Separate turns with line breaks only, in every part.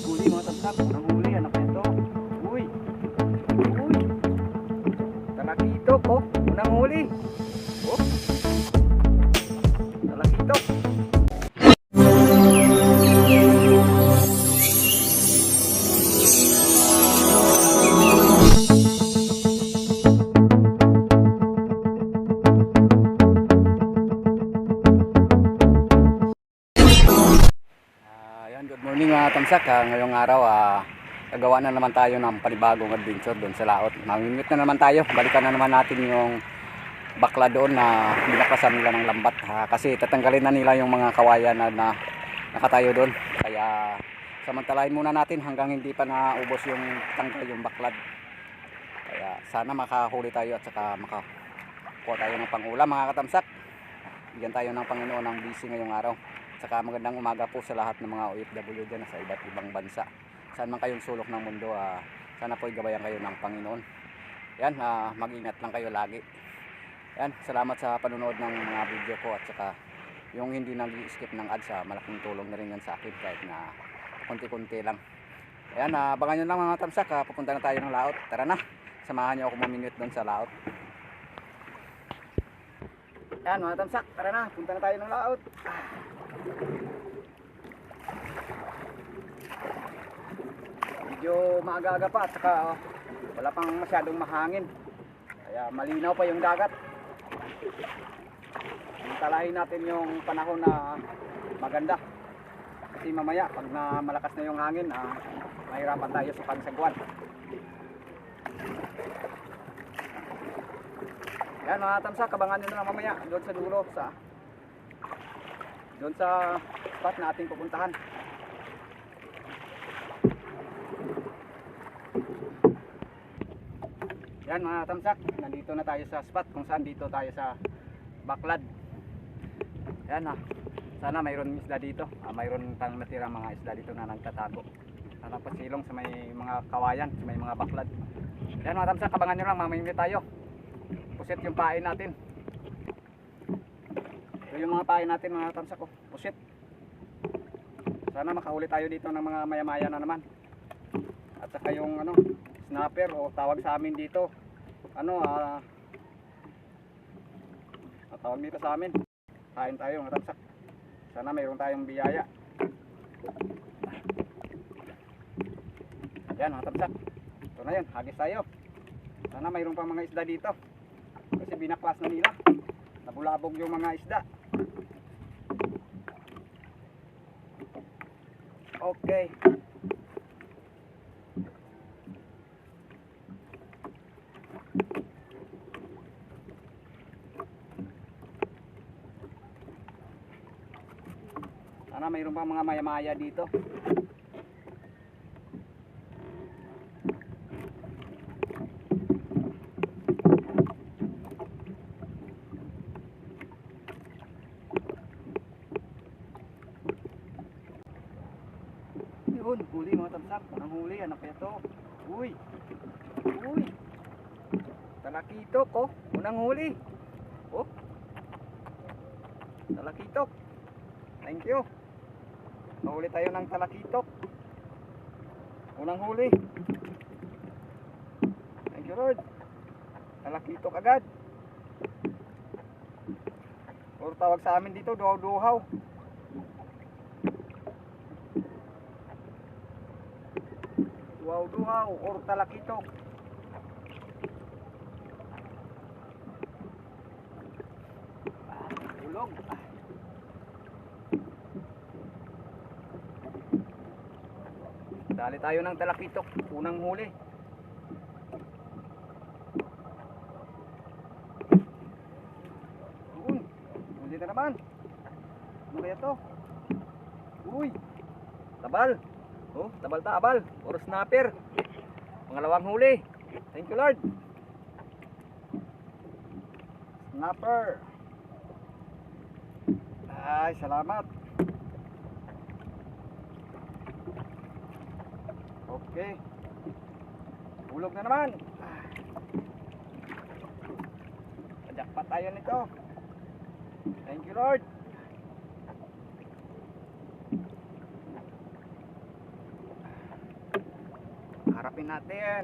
huli mga tamsak. Araw, ah, gagawa na naman tayo ng panibagong adventure doon sa laot. Mamimit na naman tayo. Balikan na naman natin yung bakla doon na binakasan nila ng lambat. Ah, kasi tatanggalin na nila yung mga kawayan na, na nakatayo doon. Kaya samantalahin muna natin hanggang hindi pa naubos yung tanggal yung baklad. Kaya sana makahuli tayo at saka makakuha tayo ng pangulam mga katamsak. Bigyan tayo ng Panginoon ng busy ngayong araw. Saka magandang umaga po sa lahat ng mga OFW dyan sa iba't ibang bansa. Saan man kayong sulok ng mundo, ah, sana po gabayan kayo ng Panginoon. Yan, ah, mag-ingat lang kayo lagi. Yan, salamat sa panonood ng mga video ko at saka yung hindi nag-skip ng ads, ah, malaking tulong na rin yan sa akin kahit na konti-konti lang. Ayan, abangan nyo lang mga tamsak, ah, pupunta na tayo ng laot. Tara na, samahan nyo ako maminute doon sa laot. Yan mga tamsak, tara na, punta na tayo ng laot. medyo maaga-aga pa at saka oh, wala pang masyadong mahangin. Kaya malinaw pa yung dagat. Talahin natin yung panahon na maganda. Kasi mamaya pag na malakas na yung hangin ah, mahirapan tayo sa pagsagwan yan mga tamsak abangan nyo na lang mamaya doon sa dulo sa doon sa spot na ating pupuntahan Yan mga tamsak, nandito na tayo sa spot kung saan dito tayo sa Baklad. Yan ah. Sana mayroon isda dito. Ah, mayroon pang natira mga isda dito na nagtatago. Sana pasilong sa may mga kawayan, sa may mga baklad. Yan mga tamsak, abangan nyo lang, mamimili tayo. Pusit yung pain natin. Ito yung mga pain natin mga tamsak ko. Pusit. Sana makahuli tayo dito ng mga maya-maya na naman. At saka yung ano, snapper o tawag sa amin dito. Ano ah ah, tawag dito sa amin. Kain tayo ng tamsak. Sana mayroon tayong biyaya. Yan mga tamsak. Ito na yun, hagis tayo. Sana mayroon pang mga isda dito. Kasi binaklas na nila. Nabulabog yung mga isda. Okay. Sana mayroon pang mga maya-maya dito. Yun, huli mga tamsak. Unang huli, anak kaya to. Uy. Uy. Talakitok, oh. Unang huli. Oh. Talakitok. Thank you. Nahuli tayo ng talakitok. Unang huli. Thank you Lord. Talakitok agad. Or tawag sa amin dito, duhaw-duhaw. Duhaw-duhaw or talakitok. Ah. Dali tayo ng talakitok, unang huli. Yun, huli na naman. Ano kaya to? Uy, tabal. Oh, tabal tabal. Or snapper. Pangalawang huli. Thank you Lord. Snapper. Ay, salamat. Okay. Hulog na naman. Jackpot tayo nito. Thank you Lord. Natin.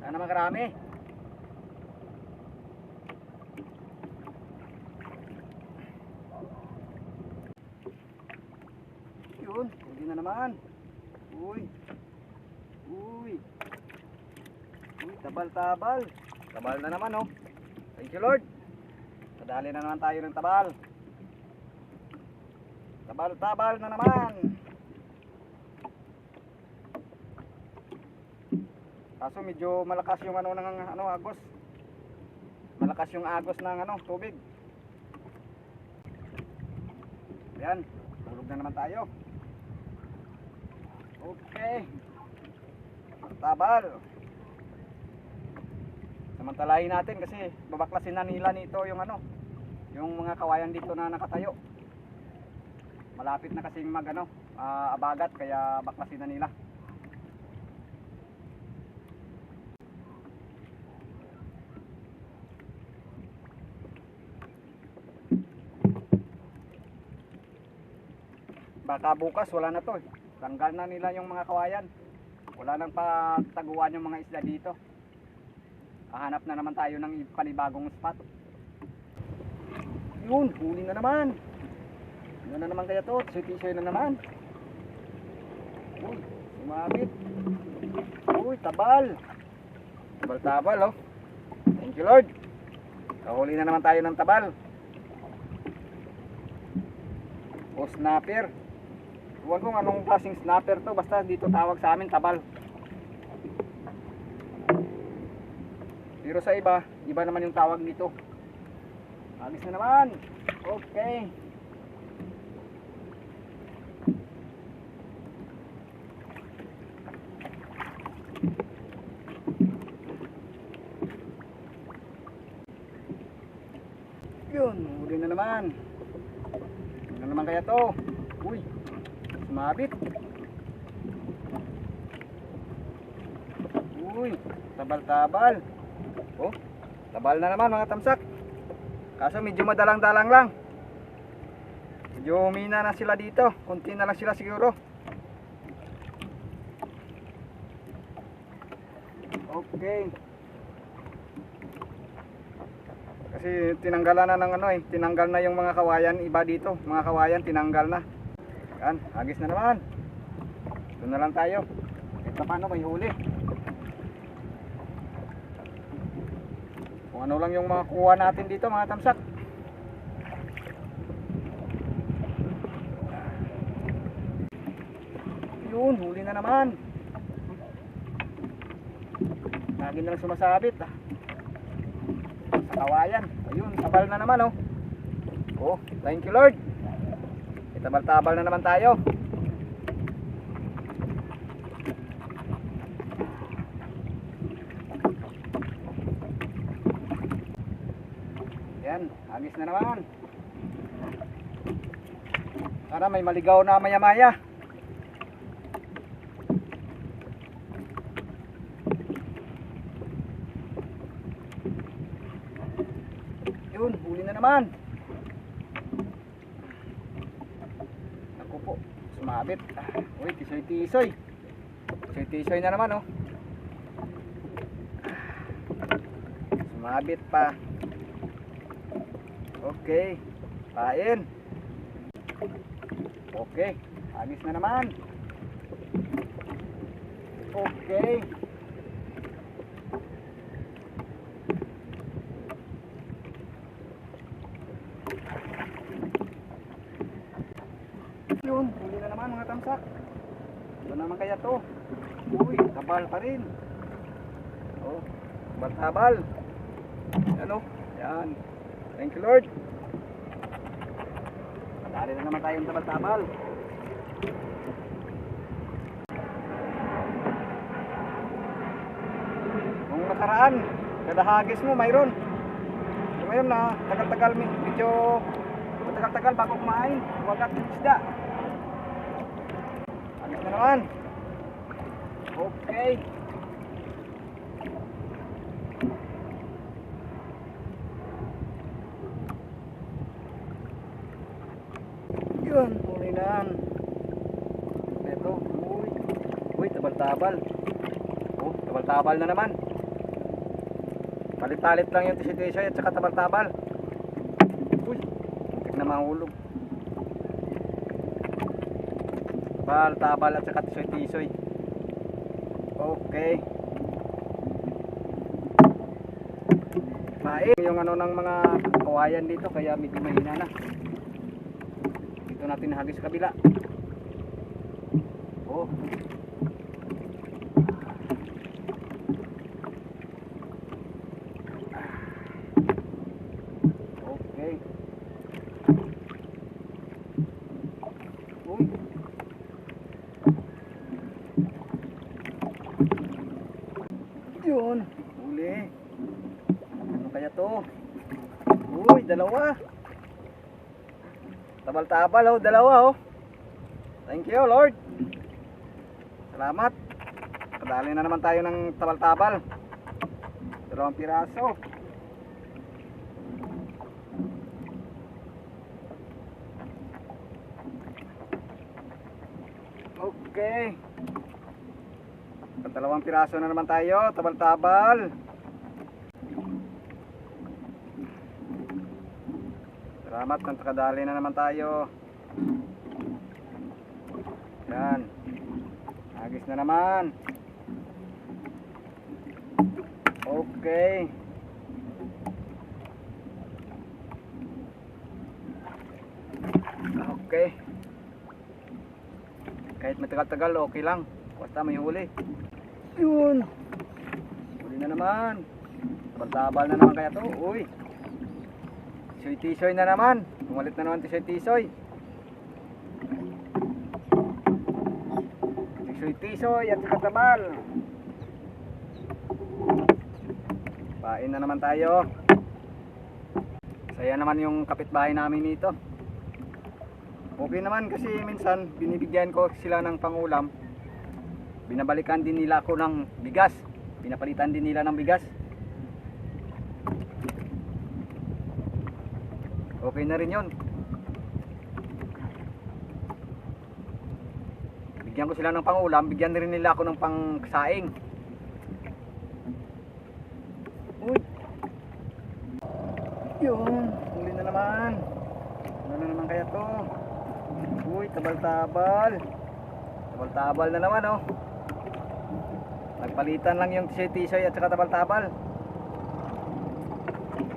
Sana naman karami. Yun, hindi na naman. Uy. Uy. Uy, tabal-tabal. Tabal na naman, oh. Thank you, Lord. Nadali na naman tayo ng tabal. Tabal-tabal na naman. Kaso medyo malakas yung ano ng ano agos. Malakas yung agos ng ano tubig. Yan, tulog na naman tayo. Okay. Tabal. Samantalahin natin kasi babaklasin na nila nito yung ano, yung mga kawayan dito na nakatayo. Malapit na kasing mag ano, ah, abagat kaya baklasin na nila. Baka bukas wala na to eh. Tanggal na nila yung mga kawayan. Wala nang pataguan yung mga isda dito. Hahanap na naman tayo ng panibagong spot. Yun, huli na naman. Ano na naman kaya to? Tisoy-tisoy na naman. Uy, sumabit. Uy, tabal. Tabal-tabal, oh. Thank you, Lord. Kahuli na naman tayo ng tabal. O snapper. Huwag kung anong klaseng snapper to. Basta dito tawag sa amin, tabal. Pero sa iba, iba naman yung tawag nito. Alis na naman. Okay. Yun, huli na naman. Ano naman kaya to? Sumabit. Uy, tabal-tabal. Oh, tabal na naman mga tamsak. Kaso medyo madalang-dalang lang. Medyo humina na sila dito. Kunti na lang sila siguro. Okay. Kasi tinanggalan na ng ano eh, tinanggal na yung mga kawayan iba dito. Mga kawayan tinanggal na. Yan, agis na naman. Doon na lang tayo. Ito paano may huli. Kung ano lang yung makuha natin dito mga tamsak. Yun, huli na naman. Lagi na lang sumasabit ah. Sa kawayan. Ayun, tabal na naman oh. Oh, thank you Lord. Itabal-tabal na naman tayo. Yan, agis na naman. Sana may maligaw na maya-maya. Yun, huli na naman. Naku po, Ah, Uy, tisoy-tisoy. Tisoy-tisoy na naman, oh. Sumabit pa. Okay. Pain. Okay. Agis na naman. Okay. Yun, huli na naman mga tamsak. Ano naman kaya to? Uy, tabal pa rin. Oh, tabal-tabal. Ano? Yan. Thank you Lord. Madali na naman tayong tabal-tabal. Nung nakaraan, kada hagis mo mayroon. So ngayon na, tagal-tagal med- medyo matagal-tagal bago kumain. Wagat isda. Naman. Okay. Yun, huli na. Ito, uy. tabal-tabal. Oh, tabal-tabal na naman. Palit-palit lang yung tisi-tisi at saka tabal-tabal. Uy, muntik na mahulog. Tabal-tabal at saka tisoy-tisoy. Okay. Maing yung ano ng mga kawayan dito kaya medyo mahina na. Dito natin hagis sa kabila. Oh. Okay. Uy. Yun, huli. Kaya to? Uy, dalawa. Tabal-tabal oh, dalawa oh. Thank you, Lord. Salamat. Kadali na naman tayo ng tabal-tabal. Dalawang piraso. Okay. Dalawang piraso na naman tayo, tabal-tabal. Salamat, kadali na naman tayo. Yan. Agis na naman. Okay. Okay. Kahit matagal-tagal, okay lang. Basta may huli. Yun. Huli na naman. Tabal-tabal na naman kaya to. Uy. Tisoy-tisoy na naman. Umalit na naman tisoy-tisoy. Tisoy-tisoy at katabal. Pain na naman tayo. Saya naman yung kapitbahay namin dito. Okay naman kasi minsan binibigyan ko sila ng pangulam. Binabalikan din nila ako ng bigas. Pinapalitan din nila ng bigas. Okay na rin yun. Bigyan ko sila ng pangulam, bigyan rin nila ako ng pangsaing. Uy! Yun, huli na naman. Ano na naman kaya to? Uy, tabal-tabal. Tabal-tabal na naman oh. Nagpalitan lang yung tisoy-tisoy at saka tabal-tabal.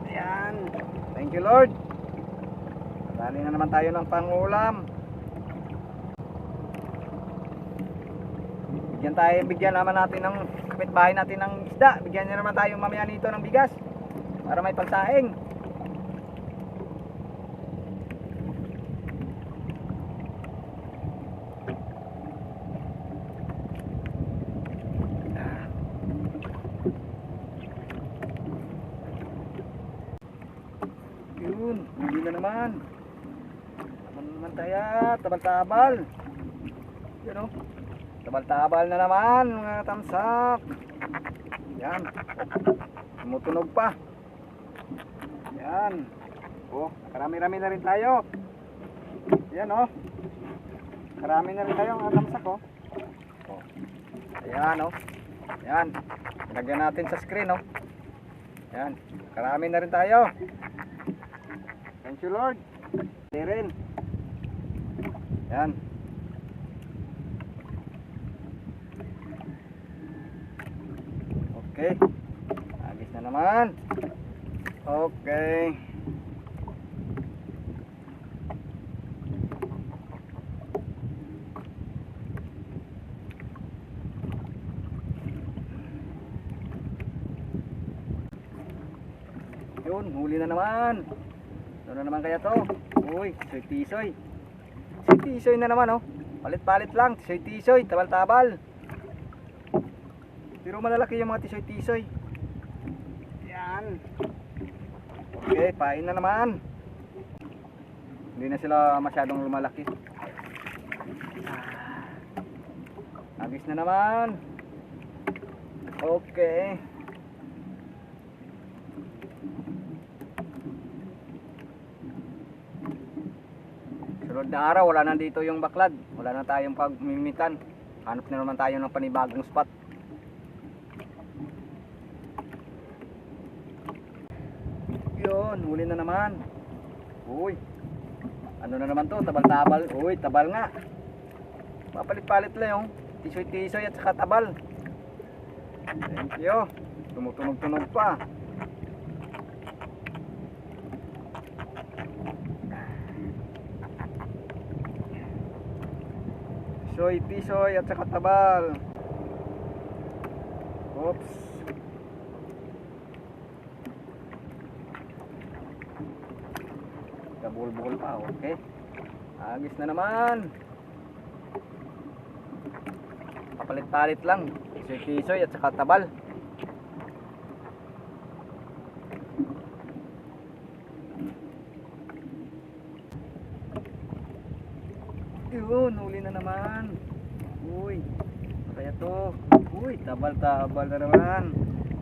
Ayan. Thank you Lord. Dali na naman tayo ng pangulam. Bigyan tayo, bigyan naman natin ng kapitbahay natin ng isda. Bigyan niya naman tayo mamaya nito ng bigas. Para may pagsaing. Yun, hindi na naman. Tabal-tabal. Yun o. Tabal-tabal na naman, mga tamsak. Yan. Tumutunog pa. Yan. Oh, karami-rami na rin tayo. Yan oh. Karami na rin tayo mga tamsak oh. Oh. Ayan oh. Yan. Lagyan natin sa screen oh. Yan. Karami na rin tayo. Thank you Lord. Hindi rin. Yan. Okay. Agis na naman. Okay. Yun, huli na naman. Ano na naman kaya to? Uy, tisoy-tisoy. Tisoy na naman oh. Palit-palit lang, tisoy-tisoy, tabal-tabal. Pero malalaki yung mga tisoy-tisoy. Yan. Okay, pain na naman. Hindi na sila masyadong lumalaki. Agis na naman. Okay. Sunod na araw, wala na dito yung baklad. Wala na tayong pagmimitan. Hanap na naman tayo ng panibagong spot. Yun, huli na naman. Uy. Ano na naman to? Tabal-tabal. Uy, tabal nga. Papalit-palit lang yung tisoy-tisoy at saka tabal. Thank you. Tumutunog-tunog pa. Soy, tisoy at saka tabal. Oops. Kabul-bul pa, okay. Agis na naman. Papalit-palit lang. Tisoy-tisoy at saka tabal. Yun, huli na naman. Uy, kaya to? Uy, tabal-tabal na naman.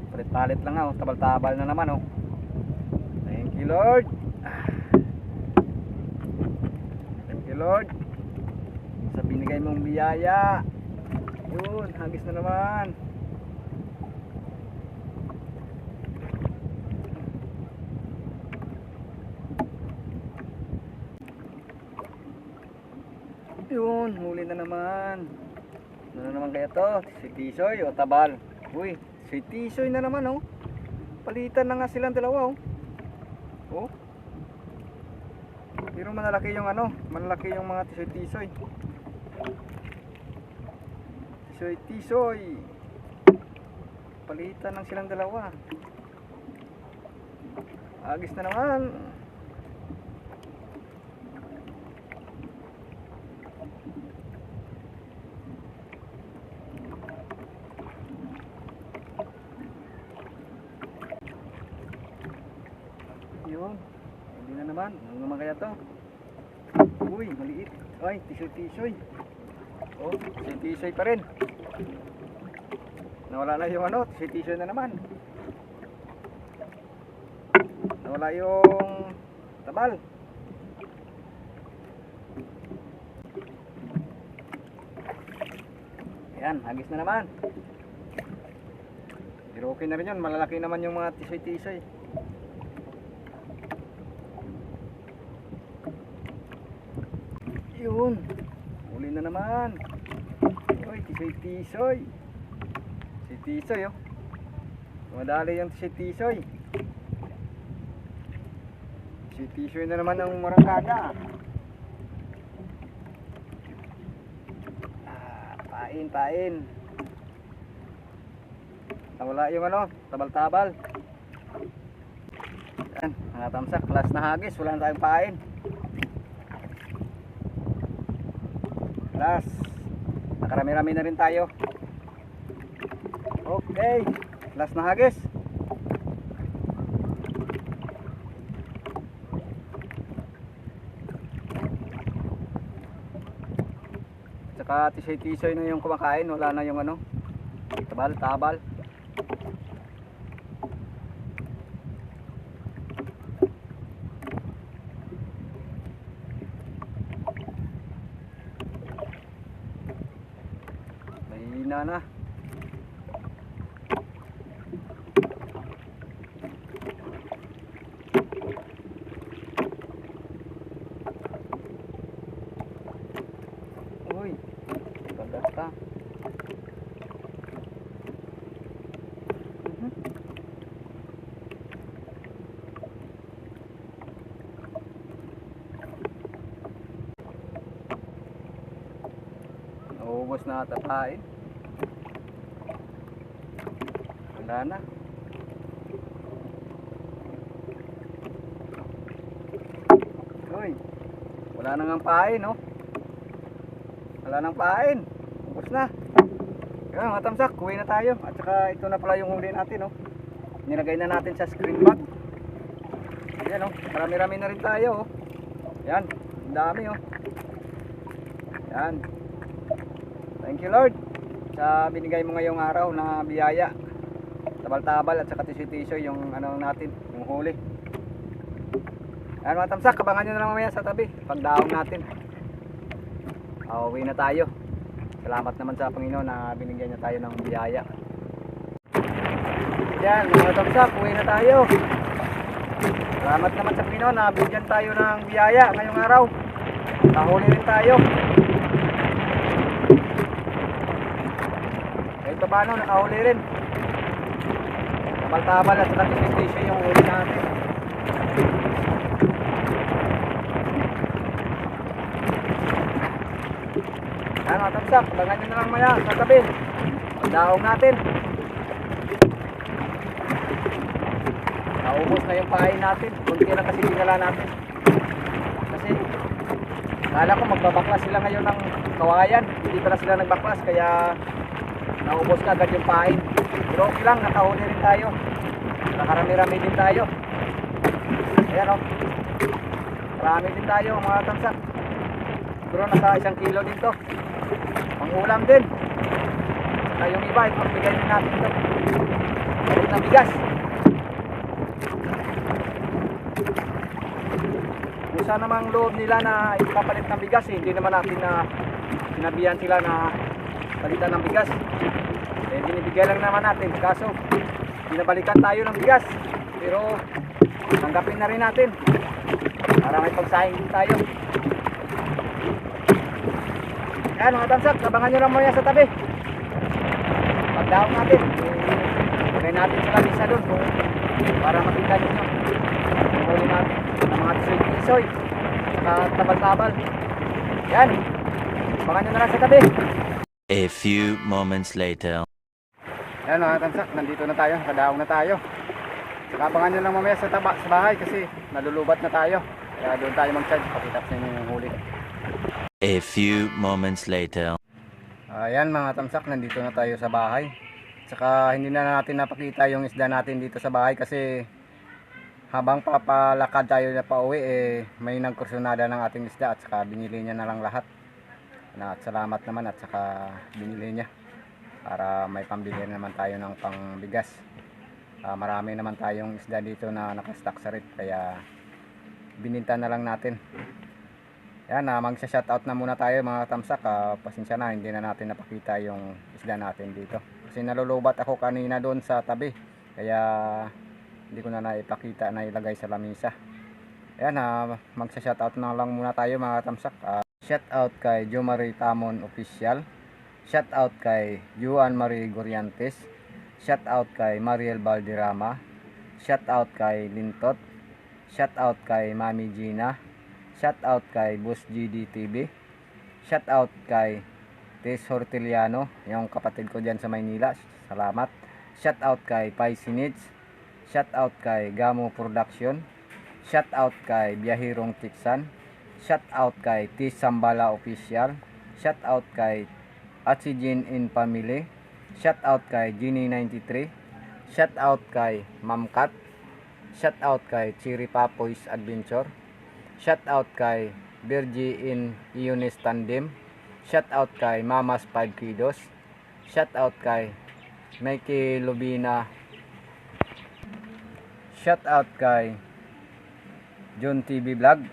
Palit-palit lang oh, tabal-tabal na naman oh. Thank you Lord. Thank you Lord. Sa binigay mong biyaya. Yun, hagis na naman. Yun, huli na naman. Ano na naman kaya to? Si Tisoy o Tabal? Uy, si Tisoy na naman oh. Palitan na nga silang dalawa oh. Oh. Pero malalaki yung ano, malalaki yung mga Tisoy-Tisoy. Tisoy-Tisoy. Palitan lang silang dalawa. Agis na naman. Yun. Hindi na naman. Ano naman kaya to? Uy, maliit. Ay, tisoy-tisoy. Oh, tisoy-tisoy pa rin. Nawala na yung ano, tisoy-tisoy na naman. Nawala yung tabal. Ayan, hagis na naman. Pero okay na rin yun, malalaki naman yung mga tisoy-tisoy. Yun. Uli na naman. Uy, tisoy-tisoy. Si tisoy, oh. Madali yung tisoy-tisoy. Si tisoy na naman ang marangkada. Ah, pain, pain. Nawala yung ano, tabal-tabal. Yan, mga tamsak, last na hagis, wala na tayong pain. Last. Nakarami-rami na rin tayo. Okay. Last na hagis. Tsaka tisay-tisay na yung kumakain. Wala na yung ano. Tabal, na. Uy, bagat ka. Mhm. Naubos na ata kain. Wala na. Uy, wala na nga pain, no? Wala nang pain. Ubus na. Yan, mga tamsak, kuwi na tayo. At saka ito na pala yung huli natin, no? Nilagay na natin sa screen bag. Yan, no? Marami-rami na rin tayo, oh. Yan, ang dami, oh. Yan. Thank you, Lord. Sa binigay mo ngayong araw na biyaya. Tabal-tabal at saka tisoy-tisoy yung ano natin, yung huli. Yan mga tamsak, kabangan nyo na lang mamaya sa tabi. Pagdaong natin. Pauwi na tayo. salamat naman sa Panginoon na binigyan niya tayo ng biyaya. Yan, mga tamsak, uwi na tayo. Salamat naman sa Panginoon na bigyan tayo ng biyaya ngayong araw. Nahuli rin tayo. Kahit pa paano, nakahuli rin. Tamal-tamal at sa kisistisyo yung huli natin. Yan mga tamsak, abangan nyo na lang maya sa tabi. Daong natin. Naubos na yung pahay natin. Kunti lang kasi dinala natin. Kasi kala ko magbabaklas sila ngayon ng kawayan. Hindi pala sila nagbaklas kaya naubos ka agad yung pahay. Pero okay lang, nakahuli rin tayo. Nakarami-rami din tayo. Ayan o. Marami din tayo mga tamsak. Siguro nasa isang kilo dito. Pangulam din. Saka yung iba, ipagbigay din natin ito. Balik na bigas. Kung saan namang loob nila na ipapalit ng bigas, eh, hindi naman natin na sinabihan sila na palitan ng bigas. Binibigay lang naman natin. Kaso, binabalikan tayo ng bigas. Pero, tanggapin na rin natin. Para may pagsahing din tayo. Yan mga tamsak, abangan nyo lang muna sa tabi. Pagdaong natin, lagay natin sa lamisa doon para makita nyo yung huli natin ng mga tisoy tisoy saka tabal-tabal. Yan, abangan nyo na lang sa tabi.
A few moments later.
Yan mga tamsak, nandito na tayo, kadaong na tayo. Saka abangan nyo lang mamaya sa, taba, sa bahay kasi nalulubat na tayo. Kaya doon tayo mag-charge, pakita sa inyo yung huli.
A few moments later.
Ayan mga tamsak, nandito na tayo sa bahay. Tsaka hindi na natin napakita yung isda natin dito sa bahay kasi habang papalakad tayo na pauwi eh may nagkursunada ng ating isda at saka binili niya na lang lahat. Na, at salamat naman at saka binili niya para may pambili naman tayo ng pangbigas. Ah, marami naman tayong isda dito na nakastock sa rep kaya bininta na lang natin. Yan, uh, magsha-shoutout na muna tayo mga tamsak. Ah, pasensya na, hindi na natin napakita yung isda natin dito. Kasi nalulubat ako kanina doon sa tabi. Kaya hindi ko na naipakita na ilagay sa lamisa. Yan, uh, magsha-shoutout na lang muna tayo mga tamsak. Ah, shoutout kay Jo Marie Tamon Official. Shoutout kay Juan Marie Goriantes. Shoutout kay Mariel Valderrama. Shoutout kay Lintot. Shoutout kay Mami Gina. Shout out kay Boss GD. Shout out kay Tess Horteliano, yung kapatid ko diyan sa Maynila. Salamat. Shout out kay Paisinits. Shout out kay Gamo Production. Shout out kay Biyahirong Tiksan. Shout out kay T Sambala Official. Shout out kay Atsijin in Family. Shout out kay Genie 93. Shout out kay Ma'am Kat. Shout out kay Chiri Papoy's Adventure. Shout out kay Virgie in Ionis Tandem. Shout out kay Mamas 5 Kidos. Shout out kay Mikey Lubina. Shout out kay John TV Vlog.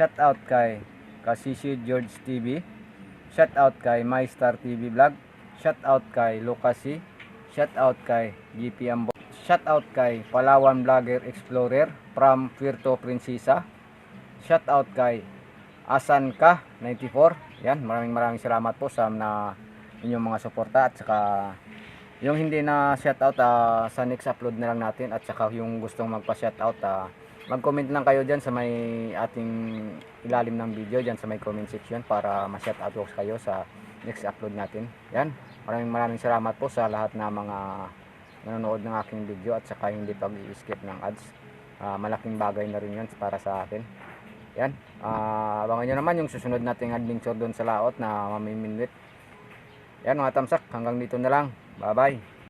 Shout out kay Kasisi George TV. Shout out kay MyStar TV Vlog. Shout out kay Lucasi. Shout out kay GP Ambo. Shout out kay Palawan Vlogger Explorer from Puerto Princesa. Shout out kay Asan ka 94. Yan, maraming maraming salamat po sa na inyong mga suporta at saka yung hindi na shoutout ah, sa next upload na lang natin at saka yung gustong magpa-shoutout ah, mag-comment lang kayo diyan sa may ating ilalim ng video diyan sa may comment section para ma-shoutout ko kayo sa next upload natin. Yan, maraming maraming salamat po sa lahat na mga nanonood ng aking video at saka hindi pag-i-skip ng ads. Ah, malaking bagay na rin 'yan para sa akin. Yan. Ah, abangan nyo naman yung susunod nating adventure doon sa laot na mamiminwit. Yan mga tamsak. Hanggang dito na lang. Bye bye.